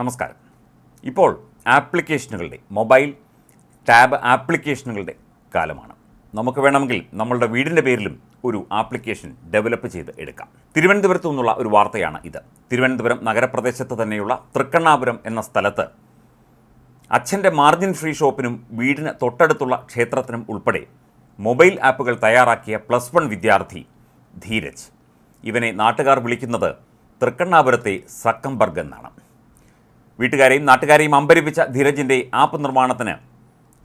നമസ്കാരം. ഇപ്പോൾ ആപ്ലിക്കേഷനുകളുടെ mobile tab ആപ്ലിക്കേഷനുകളുടെ കാലമാണ്. നമുക്ക് വേണമെങ്കിൽ നമ്മളുടെ വീടിന്റെ പേരിലും ഒരു ആപ്ലിക്കേഷൻ ഡെവലപ്പ് ചെയ്ത് എടുക്കാം. തിരുവനന്തപുരത്തു നിന്നുള്ള ഒരു വാർത്തയാണ് ഇത്. തിരുവനന്തപുരം നഗരപ്രദേശത്ത് തന്നെയുള്ള തൃക്കണ്ണാപുരം എന്ന സ്ഥലത്ത് അച്ഛന്റെ മാർജിൻ ഫ്രീ ഷോപ്പിനും വീടിന് തൊട്ടടുത്തുള്ള ക്ഷേത്രത്തിനും ഉൾപ്പെടെ മൊബൈൽ ആപ്പുകൾ തയ്യാറാക്കിയ പ്ലസ് വൺ വിദ്യാർത്ഥി ധീരജ്. ഇവനെ നാട്ടുകാർ വിളിക്കുന്നത് തൃക്കണ്ണാപുരത്തെ സക്കംബർഗ് എന്നാണ്. വീട്ടുകാരെയും നാട്ടുകാരെയും അമ്പരിപ്പിച്ച ധീരജിന്റെ ആപ്പ് നിർമ്മാണത്തിന്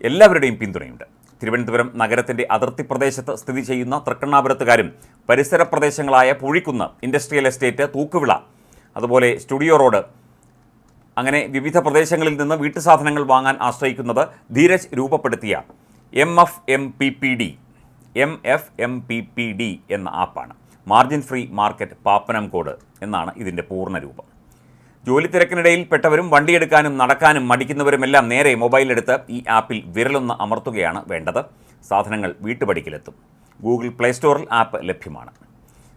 എല്ലാവരുടെയും പിന്തുണയുണ്ട്. തിരുവനന്തപുരം നഗരത്തിന്റെ അതിർത്തി പ്രദേശത്ത് സ്ഥിതി ചെയ്യുന്ന തൃക്കണ്ണാപുരത്തുകാരും പരിസര പ്രദേശങ്ങളായ പുഴിക്കുന്ന് ഇൻഡസ്ട്രിയൽ എസ്റ്റേറ്റ് തൂക്കുവിള അതുപോലെ സ്റ്റുഡിയോ റോഡ് അങ്ങനെ വിവിധ പ്രദേശങ്ങളിൽ നിന്ന് വീട്ടുസാധനങ്ങൾ വാങ്ങാൻ ആശ്രയിക്കുന്നത് ധീരജ് രൂപപ്പെടുത്തിയ M F M P P D M F M P P D എന്ന ആപ്പാണ്. Margin free market Pappanamcode എന്നാണ് ഇതിന്റെ പൂർണ രൂപം. ജോലി തിരക്കിനിടയിൽ പെട്ടവരും വണ്ടിയെടുക്കാനും നടക്കാനും മടിക്കുന്നവരുമെല്ലാം നേരെ മൊബൈലെടുത്ത് ഈ ആപ്പിൽ വിരലൊന്ന് അമർത്തുകയാണ് വേണ്ടത്. സാധനങ്ങൾ വീട്ടുപടിക്കലെത്തും. ഗൂഗിൾ പ്ലേ സ്റ്റോറിൽ ആപ്പ് ലഭ്യമാണ്.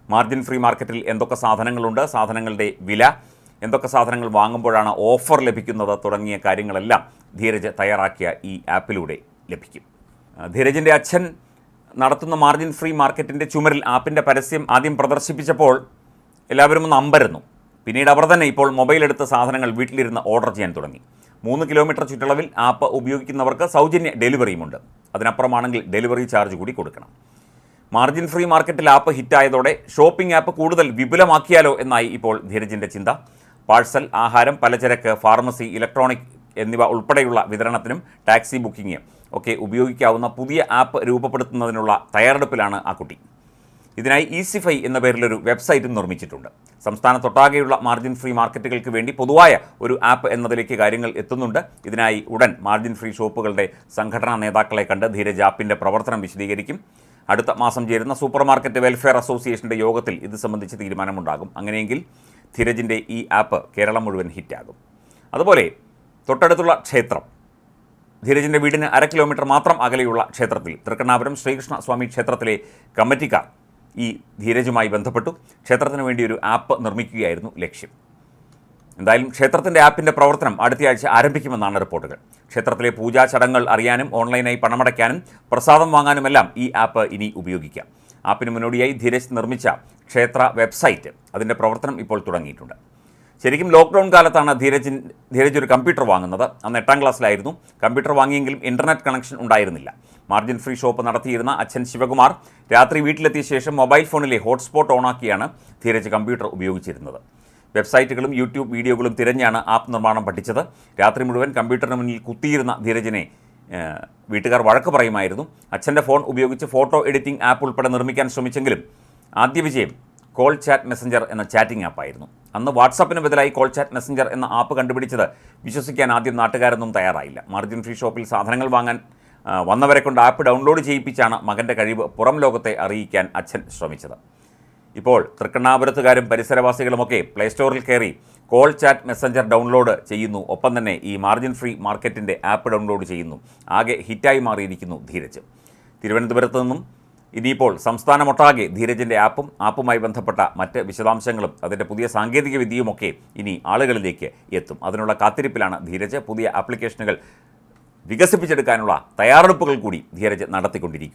മാർജിൻ ഫ്രീ മാർക്കറ്റിൽ എന്തൊക്കെ സാധനങ്ങളുണ്ട് സാധനങ്ങളുടെ വില എന്തൊക്കെ സാധനങ്ങൾ വാങ്ങുമ്പോഴാണ് ഓഫർ ലഭിക്കുന്നത് തുടങ്ങിയ കാര്യങ്ങളെല്ലാം ധീരജ് തയ്യാറാക്കിയ ഈ ആപ്പിലൂടെ ലഭിക്കും. ധീരജിന്റെ അച്ഛൻ നടത്തുന്ന മാർജിൻ ഫ്രീ മാർക്കറ്റിന്റെ ചുമരിൽ ആപ്പിന്റെ പരസ്യം ആദ്യം പ്രദർശിപ്പിച്ചപ്പോൾ എല്ലാവരും ഒന്ന് അമ്പരന്നു. പിന്നീട് അവർ തന്നെ ഇപ്പോൾ മൊബൈൽ എടുത്ത സാധനങ്ങൾ വീട്ടിലിരുന്ന് ഓർഡർ ചെയ്യാൻ തുടങ്ങി. മൂന്ന് കിലോമീറ്റർ ചുറ്റളവിൽ ആപ്പ് ഉപയോഗിക്കുന്നവർക്ക് സൗജന്യ ഡെലിവറിയുമുണ്ട്. അതിനപ്പുറമാണെങ്കിൽ ഡെലിവറി ചാർജ് കൂടി കൊടുക്കണം. മാർജിൻ ഫ്രീ മാർക്കറ്റിൽ ആപ്പ് ഹിറ്റായതോടെ ഷോപ്പിംഗ് ആപ്പ് കൂടുതൽ വിപുലമാക്കിയാലോ എന്നായി ഇപ്പോൾ ധീരജിന്റെ ചിന്ത. പാഴ്സൽ ആഹാരം പലചരക്ക് ഫാർമസി ഇലക്ട്രോണിക് എന്നിവ ഉൾപ്പെടെയുള്ള വിതരണത്തിനും ടാക്സി ബുക്കിംഗ് ഒക്കെ ഉപയോഗിക്കാവുന്ന പുതിയ ആപ്പ് രൂപപ്പെടുത്തുന്നതിനുള്ള തയ്യാറെടുപ്പിലാണ് ആ കുട്ടി. ഇതിനായി ഈസിഫൈ എന്ന പേരിലൊരു വെബ്സൈറ്റും നിർമ്മിച്ചിട്ടുണ്ട്. സംസ്ഥാനത്തൊട്ടാകെയുള്ള മാർജിൻ ഫ്രീ മാർക്കറ്റുകൾക്ക് വേണ്ടി പൊതുവായ ഒരു ആപ്പ് എന്നതിലേക്ക് കാര്യങ്ങൾ എത്തുന്നുണ്ട്. ഇതിനായി ഉടൻ മാർജിൻ ഫ്രീ ഷോപ്പുകളുടെ സംഘടനാ നേതാക്കളെ കണ്ട് ധീരജ് ആപ്പിന്റെ പ്രവർത്തനം വിശദീകരിക്കും. അടുത്ത മാസം ചേരുന്ന സൂപ്പർ മാർക്കറ്റ് വെൽഫെയർ അസോസിയേഷന്റെ യോഗത്തിൽ ഇത് സംബന്ധിച്ച് തീരുമാനമുണ്ടാകും. അങ്ങനെയെങ്കിൽ ധീരജിന്റെ ഈ ആപ്പ് കേരളം മുഴുവൻ ഹിറ്റാകും. അതുപോലെ തൊട്ടടുത്തുള്ള ക്ഷേത്രം. ധീരജിന്റെ വീടിന് അര കിലോമീറ്റർ മാത്രം അകലെയുള്ള ക്ഷേത്രത്തിൽ തൃക്കണ്ണാപുരം ശ്രീകൃഷ്ണ സ്വാമി ക്ഷേത്രത്തിലെ കമ്മിറ്റിക്കാർ ഈ ധീരജുമായി ബന്ധപ്പെട്ടു. ക്ഷേത്രത്തിന് വേണ്ടി ഒരു ആപ്പ് നിർമ്മിക്കുകയായിരുന്നു ലക്ഷ്യം. എന്തായാലും ക്ഷേത്രത്തിന്റെ ആപ്പിന്റെ പ്രവർത്തനം അടുത്തയാഴ്ച ആരംഭിക്കുമെന്നാണ് റിപ്പോർട്ടുകൾ. ക്ഷേത്രത്തിലെ പൂജാ ചടങ്ങുകൾ അറിയാനും ഓൺലൈനായി പണമടയ്ക്കാനും പ്രസാദം വാങ്ങാനുമെല്ലാം ഈ ആപ്പ് ഇനി ഉപയോഗിക്കാം. ആപ്പിന് മുന്നോടിയായി ധീരജ് നിർമ്മിച്ച ക്ഷേത്ര വെബ്സൈറ്റ്. അതിന്റെ പ്രവർത്തനം ഇപ്പോൾ തുടങ്ങിയിട്ടുണ്ട്. ശരിക്കും ലോക്ക്ഡൗൺ കാലത്താണ് ധീരജിൻ ധീരജ് ഒരു കമ്പ്യൂട്ടർ വാങ്ങുന്നത്. അന്ന് എട്ടാം ക്ലാസ്സിലായിരുന്നു. കമ്പ്യൂട്ടർ വാങ്ങിയെങ്കിലും ഇന്റർനെറ്റ് കണക്ഷൻ ഉണ്ടായിരുന്നില്ല. മാർജിൻ ഫ്രീ ഷോപ്പ് നടത്തിയിരുന്ന അച്ഛൻ ശിവകുമാർ രാത്രി വീട്ടിലെത്തിയ ശേഷം മൊബൈൽ ഫോണിലെ ഹോട്ട്സ്പോട്ട് ഓണാക്കിയാണ് ധീരജ് കമ്പ്യൂട്ടർ ഉപയോഗിച്ചിരുന്നത്. വെബ്സൈറ്റുകളും യൂട്യൂബ് വീഡിയോകളും തിരഞ്ഞാണ് ആപ്പ് നിർമ്മാണം പഠിച്ചത്. രാത്രി മുഴുവൻ കമ്പ്യൂട്ടറിന് മുന്നിൽ കുത്തിയിരുന്ന ധീരജിനെ വീട്ടുകാർ വഴക്ക് പറയുമായിരുന്നു. അച്ഛന്റെ ഫോൺ ഉപയോഗിച്ച് ഫോട്ടോ എഡിറ്റിംഗ് ആപ്പ് ഉൾപ്പെടെ നിർമ്മിക്കാൻ ശ്രമിച്ചെങ്കിലും ആദ്യ വിജയം കോൾ ചാറ്റ് മെസ്സഞ്ചർ എന്ന ചാറ്റിംഗ് ആപ്പായിരുന്നു അന്ന് വാട്സാപ്പിന് ബദലായി കോൾ ചാറ്റ് മെസ്സഞ്ചർ എന്ന ആപ്പ് കണ്ടുപിടിച്ചത് വിശ്വസിക്കാൻ ആദ്യം നാട്ടുകാരൊന്നും തയ്യാറായില്ല. മാർജിൻ ഫ്രീ ഷോപ്പിൽ സാധനങ്ങൾ വാങ്ങാൻ വന്നവരെ കൊണ്ട് ആപ്പ് ഡൗൺലോഡ് ചെയ്യിപ്പിച്ചാണ് മകന്റെ കഴിവ് പുറം ലോകത്തെ അറിയിക്കാൻ അച്ഛൻ ശ്രമിച്ചത്. ഇപ്പോൾ തൃക്കണ്ണാപുരത്തുകാരും പരിസരവാസികളുമൊക്കെ പ്ലേ സ്റ്റോറിൽ കയറി കോൾ ചാറ്റ് മെസ്സഞ്ചർ ഡൗൺലോഡ് ചെയ്യുന്നു. ഒപ്പം തന്നെ ഈ മാർജിൻ ഫ്രീ മാർക്കറ്റിന്റെ ആപ്പ് ഡൗൺലോഡ് ചെയ്യുന്നു. ആകെ ഹിറ്റായി മാറിയിരിക്കുന്നു ധീരജ്. തിരുവനന്തപുരത്ത് നിന്നും ഇനിയിപ്പോൾ സംസ്ഥാനമൊട്ടാകെ ധീരജിന്റെ ആപ്പും ആപ്പുമായി ബന്ധപ്പെട്ട മറ്റ് വിശദാംശങ്ങളും അതിന്റെ പുതിയ സാങ്കേതിക വിദ്യയുമൊക്കെ ഇനി ആളുകളിലേക്ക് എത്തും. അതിനുള്ള കാത്തിരിപ്പിലാണ് ധീരജ് പുതിയ ആപ്ലിക്കേഷനുകൾ വികസിപ്പിച്ചെടുക്കാനുള്ള തയ്യാറെടുപ്പുകൾ കൂടി ധീരജ് നടത്തിക്കൊണ്ടിരിക്കുകയാണ്.